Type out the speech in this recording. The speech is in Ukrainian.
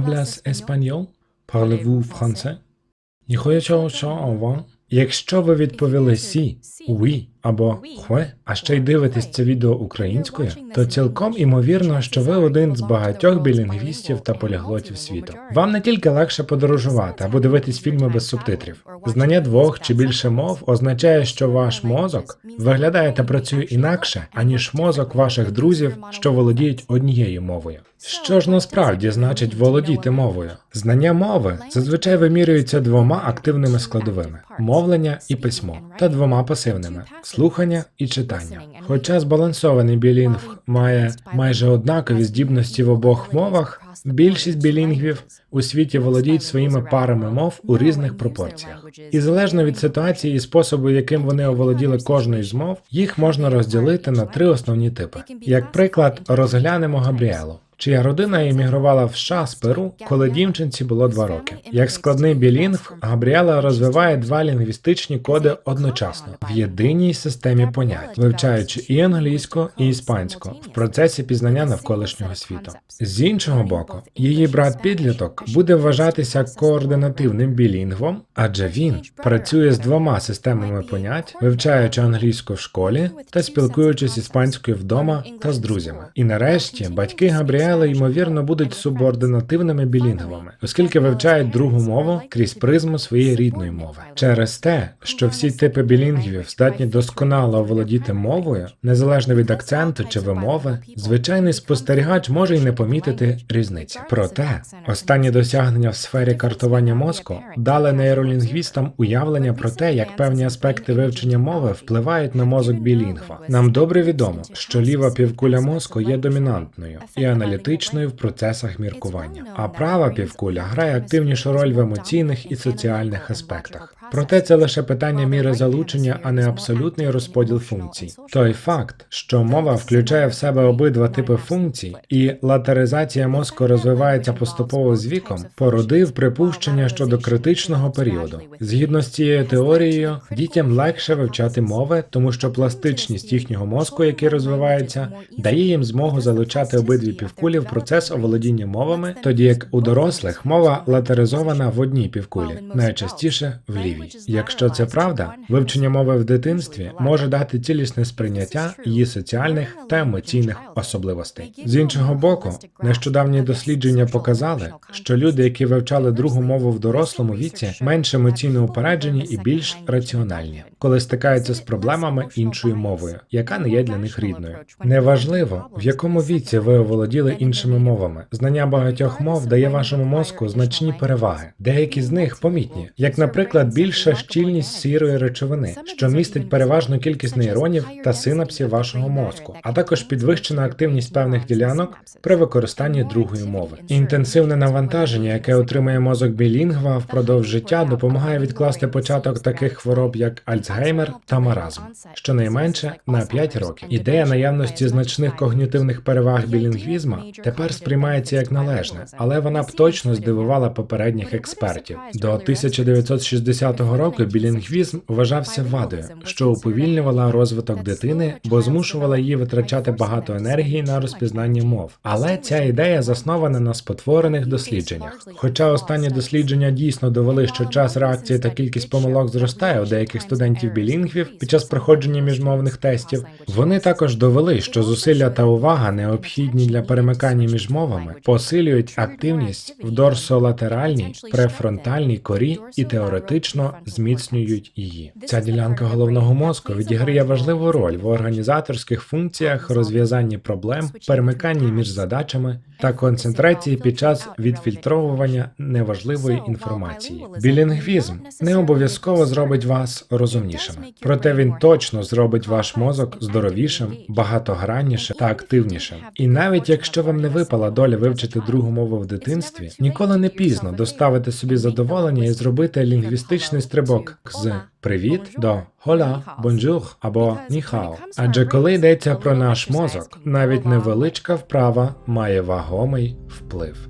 hablas espagnol? Parlez-vous français? Ніхуячого що ова? Якщо ви відповіли сі, уї або хве, а ще й дивитесь це відео українською, то цілком імовірно, що ви один з багатьох білінгвістів та поліглотів світу. Вам не тільки легше подорожувати або дивитись фільми без субтитрів. Знання двох чи більше мов означає, що ваш мозок виглядає та працює інакше, аніж мозок ваших друзів, що володіють однією мовою. Що ж насправді значить володіти мовою? Знання мови зазвичай вимірюються двома активними складовими мовлення і письмо, та двома пасивними слухання і читання. Хоча збалансований білінгв має майже однакові здібності в обох мовах, більшість білінгвів у світі володіють своїми парами мов у різних пропорціях. І залежно від ситуації і способу, яким вони оволоділи кожною з мов, їх можна розділити на три основні типи. Як приклад, розглянемо Габріелу чия родина емігрувала в США з Перу, коли дівчинці було два роки. Як складний білінгв, Габріела розвиває два лінгвістичні коди одночасно в єдиній системі понять, вивчаючи і англійську, і іспанську в процесі пізнання навколишнього світу. З іншого боку, її брат підліток буде вважатися координативним білінгвом, адже він працює з двома системами понять, вивчаючи англійську в школі та спілкуючись іспанською вдома та з друзями. І нарешті батьки Габріели матеріали, ймовірно, будуть субординативними білінговими, оскільки вивчають другу мову крізь призму своєї рідної мови. Через те, що всі типи білінгвів здатні досконало оволодіти мовою, незалежно від акценту чи вимови, звичайний спостерігач може й не помітити різниці. Проте останні досягнення в сфері картування мозку дали нейролінгвістам уявлення про те, як певні аспекти вивчення мови впливають на мозок білінгва. Нам добре відомо, що ліва півкуля мозку є домінантною і аналітичною аналітичною в процесах міркування, а права півкуля грає активнішу роль в емоційних і соціальних аспектах. Проте це лише питання міри залучення, а не абсолютний розподіл функцій. Той факт, що мова включає в себе обидва типи функцій, і латеризація мозку розвивається поступово з віком, породив припущення щодо критичного періоду. Згідно з цією теорією, дітям легше вивчати мови, тому що пластичність їхнього мозку, який розвивається, дає їм змогу залучати обидві півкулі в процес оволодіння мовами, тоді як у дорослих мова латеризована в одній півкулі, найчастіше в лівій. Якщо це правда, вивчення мови в дитинстві може дати цілісне сприйняття її соціальних та емоційних особливостей. З іншого боку, нещодавні дослідження показали, що люди, які вивчали другу мову в дорослому віці, менш емоційно упереджені і більш раціональні, коли стикаються з проблемами іншою мовою, яка не є для них рідною. Неважливо, в якому віці ви оволоділи іншими мовами. Знання багатьох мов дає вашому мозку значні переваги. Деякі з них помітні, як, наприклад, більш більша щільність сірої речовини, що містить переважну кількість нейронів та синапсів вашого мозку, а також підвищена активність певних ділянок при використанні другої мови. Інтенсивне навантаження, яке отримує мозок білінгва впродовж життя, допомагає відкласти початок таких хвороб, як Альцгеймер та маразм, щонайменше на 5 років. Ідея наявності значних когнітивних переваг білінгвізма тепер сприймається як належне, але вона б точно здивувала попередніх експертів. До 1960 року білінгвізм вважався вадою, що уповільнювала розвиток дитини, бо змушувала її витрачати багато енергії на розпізнання мов. Але ця ідея заснована на спотворених дослідженнях. Хоча останні дослідження дійсно довели, що час реакції та кількість помилок зростає у деяких студентів білінгвів під час проходження міжмовних тестів, вони також довели, що зусилля та увага необхідні для перемикання між мовами, посилюють активність в дорсолатеральній, префронтальній корі і теоретично зміцнюють її. Ця ділянка головного мозку відіграє важливу роль в організаторських функціях, розв'язанні проблем, перемиканні між задачами та концентрації під час відфільтровування неважливої інформації. Білінгвізм не обов'язково зробить вас розумнішими, проте він точно зробить ваш мозок здоровішим, багатограннішим та активнішим. І навіть якщо вам не випала доля вивчити другу мову в дитинстві, ніколи не пізно доставити собі задоволення і зробити лінгвістичний стрибок з привіт до хола, бонжух або ніхао. Адже коли йдеться про наш мозок, навіть невеличка вправа має вагомий вплив.